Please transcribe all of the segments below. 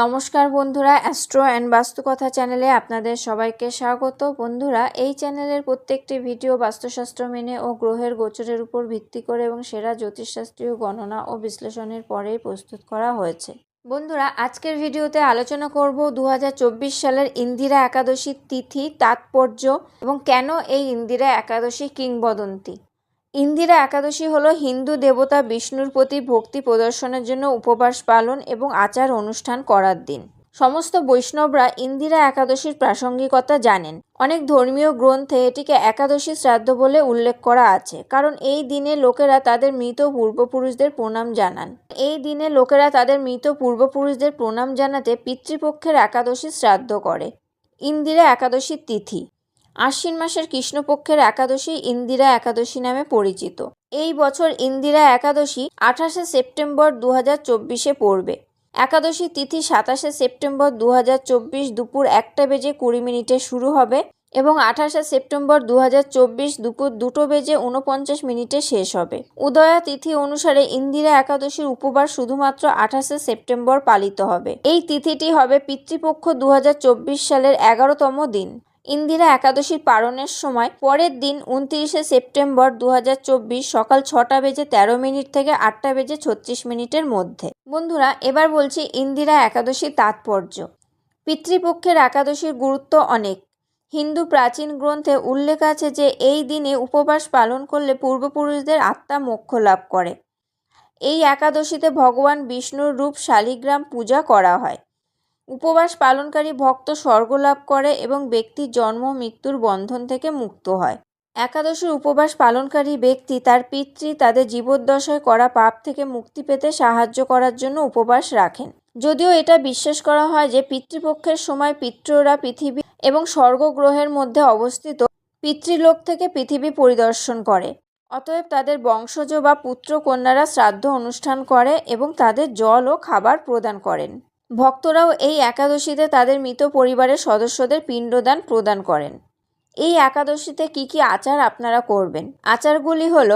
নমস্কার বন্ধুরা, astro and বাস্তুকথা চ্যানেলে আপনাদের সবাইকে স্বাগত। বন্ধুরা, এই চ্যানেলের প্রত্যেকটি ভিডিও বাস্তুশাস্ত্র মেনে ও গ্রহের গোচরের উপর ভিত্তি করে এবং সেরা জ্যোতিষশাস্ত্রীয় গণনা ও বিশ্লেষণের পরেই প্রস্তুত করা হয়েছে। বন্ধুরা, আজকের ভিডিওতে আলোচনা করব দু হাজার চব্বিশ সালের ইন্দিরা একাদশীর তিথি, তাৎপর্য এবং কেন এই ইন্দিরা একাদশী কিংবদন্তি। ইন্দিরা একাদশী হলো হিন্দু দেবতা বিষ্ণুর প্রতি ভক্তি প্রদর্শনের জন্য উপবাস পালন এবং আচার অনুষ্ঠান করার দিন। সমস্ত বৈষ্ণবরা ইন্দিরা একাদশীর প্রাসঙ্গিকতা জানেন। অনেক ধর্মীয় গ্রন্থে এটিকে একাদশী শ্রাদ্ধ বলে উল্লেখ করা আছে, কারণ এই দিনে লোকেরা তাদের মৃত পূর্বপুরুষদের প্রণাম জানান। এই দিনে লোকেরা তাদের মৃত পূর্বপুরুষদের প্রণাম জানাতে পিতৃপক্ষের একাদশী শ্রাদ্ধ করে। ইন্দিরা একাদশীর তিথি আশ্বিন মাসের কৃষ্ণপক্ষের একাদশী ইন্দিরা একাদশী নামে পরিচিত। এই বছর ইন্দিরা একাদশী আঠাশে সেপ্টেম্বর দু হাজার চব্বিশে পড়বে। একাদশী তিথি সাতাশে সেপ্টেম্বর দু হাজার চব্বিশ দুপুর একটা বেজে কুড়ি মিনিটে শুরু হবে এবং আঠাশে সেপ্টেম্বর দু হাজার চব্বিশ দুপুর দুটো বেজে উনপঞ্চাশ মিনিটে শেষ হবে। উদয়া তিথি অনুসারে ইন্দিরা একাদশীর উপবাস শুধুমাত্র আঠাশে সেপ্টেম্বর পালিত হবে। এই তিথিটি হবে পিতৃপক্ষ দু হাজার চব্বিশ সালের এগারোতম দিন। ইন্দিরা একাদশীর পালনের সময় পরের দিন উনত্রিশে সেপ্টেম্বর দু হাজার চব্বিশ সকাল ছটা বেজে তেরো মিনিট থেকে আটটা বেজে ছত্রিশ মিনিটের মধ্যে। বন্ধুরা, এবার বলছি ইন্দিরা একাদশীর তাৎপর্য। পিতৃপক্ষের একাদশীর গুরুত্ব অনেক। হিন্দু প্রাচীন গ্রন্থে উল্লেখ আছে যে, এই দিনে উপবাস পালন করলে পূর্বপুরুষদের আত্মা মোক্ষ লাভ করে। এই একাদশীতে ভগবান বিষ্ণুর রূপ শালিগ্রাম পূজা করা হয়। উপবাস পালনকারী ভক্ত স্বর্গ লাভ করে এবং ব্যক্তির জন্ম, মৃত্যুর বন্ধন থেকে মুক্ত হয়। একাদশীর উপবাস পালনকারী ব্যক্তি তার পিতৃ তাদের জীবদ্দশায় করা পাপ থেকে মুক্তি পেতে সাহায্য করার জন্য উপবাস রাখেন। যদিও এটা বিশ্বাস করা হয় যে পিতৃপক্ষের সময় পিতৃরা পৃথিবী এবং স্বর্গগ্রহের মধ্যে অবস্থিত পিতৃলোক থেকে পৃথিবী পরিদর্শন করে। অতএব তাদের বংশজ বা পুত্র কন্যারা শ্রাদ্ধ অনুষ্ঠান করে এবং তাদের জল ও খাবার প্রদান করেন। ভক্তরাও এই একাদশীতে তাদের মৃত পরিবারের সদস্যদের পিণ্ডদান প্রদান করেন। এই একাদশীতে কি কি আচার আপনারা করবেন? আচারগুলি হল,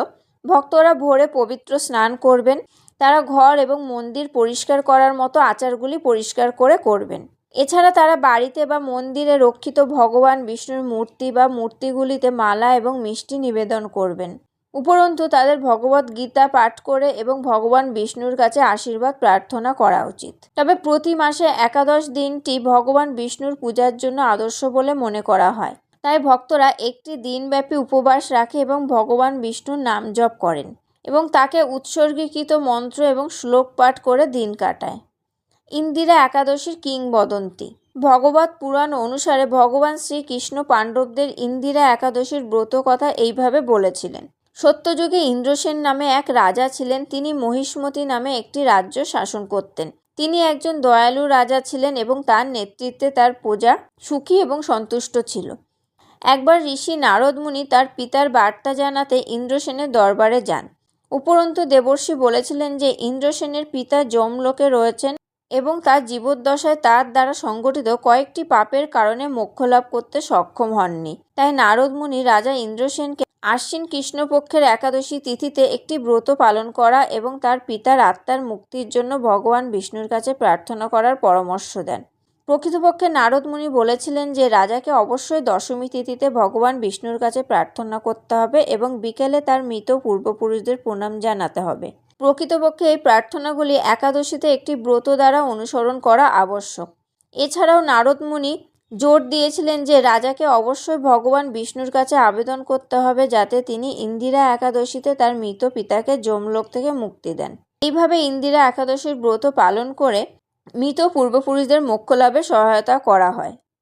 ভক্তরা ভোরে পবিত্র স্নান করবেন, তারা ঘর এবং মন্দির পরিষ্কার করার মতো আচারগুলি পরিষ্কার করে করবেন। এছাড়া তারা বাড়িতে বা মন্দিরে রক্ষিত ভগবান বিষ্ণুর মূর্তি বা মূর্তিগুলিতে মালা এবং মিষ্টি নিবেদন করবেন। উপরন্তু তাদের ভগবত গীতা পাঠ করে এবং ভগবান বিষ্ণুর কাছে আশীর্বাদ প্রার্থনা করা উচিত। তবে প্রতি মাসে একাদশ দিনটি ভগবান বিষ্ণুর পূজার জন্য আদর্শ বলে মনে করা হয়। তাই ভক্তরা একটি দিনব্যাপী উপবাস রাখে এবং ভগবান বিষ্ণুর নাম জপ করেন এবং তাকে উৎসর্গীকৃত মন্ত্র এবং শ্লোক পাঠ করে দিন কাটায়। ইন্দিরা একাদশীর কিংবদন্তি। ভগবত পুরাণ অনুসারে ভগবান শ্রীকৃষ্ণ পাণ্ডবদের ইন্দিরা একাদশীর ব্রত কথা এইভাবে বলেছিলেন। সত্যযুগে ইন্দ্রসেন নামে এক রাজা ছিলেন। তিনি মহিষ্মতি নামে একটি রাজ্য শাসন করতেন। তিনি একজন দয়ালু রাজা ছিলেন এবং তার নেতৃত্বে তার প্রজা সুখী এবং সন্তুষ্ট ছিল। একবার ঋষি নারদ মুনি তার পিতার বার্তা জানাতে ইন্দ্রসেনের দরবারে যান। উপরন্তু দেবর্ষি বলেছিলেন যে, ইন্দ্রসেনের পিতা যমলোকে রয়েছেন। এবং তার জীবদ্দশায় তার দ্বারা সংগঠিত কয়েকটি পাপের কারণে মোক্ষ লাভ করতে সক্ষম হননি। তাই নারদ মুনি রাজা ইন্দ্রসেনকে আশ্বিন কৃষ্ণপক্ষের একাদশী তিথিতে একটি ব্রত পালন করা এবং তার পিতার আত্মার মুক্তির জন্য ভগবান বিষ্ণুর কাছে প্রার্থনা করার পরামর্শ দেন। প্রকৃতপক্ষে নারদ মুনি বলেছিলেন যে রাজাকে অবশ্যই দশমী তিথিতে ভগবান বিষ্ণুর কাছে প্রার্থনা করতে হবে এবং বিকেলে তার মৃত পূর্বপুরুষদের প্রণাম জানাতে হবে। প্রকৃতপক্ষে এই প্রার্থনাগুলি একাদশীতে একটি ব্রত দ্বারা অনুসরণ করা আবশ্যক। এছাড়াও নারদ মুনি জোর দিয়েছিলেন যে রাজাকে অবশ্যই ভগবান বিষ্ণুর কাছে আবেদন করতে হবে যাতে তিনি ইন্দিরা একাদশীতে তার মৃত পিতাকে যমলোক থেকে মুক্তি দেন। এইভাবে ইন্দিরা একাদশীর ব্রত পালন করে মৃত পূর্বপুরুষদের মোক্ষ লাভে সহায়তা করা হয়।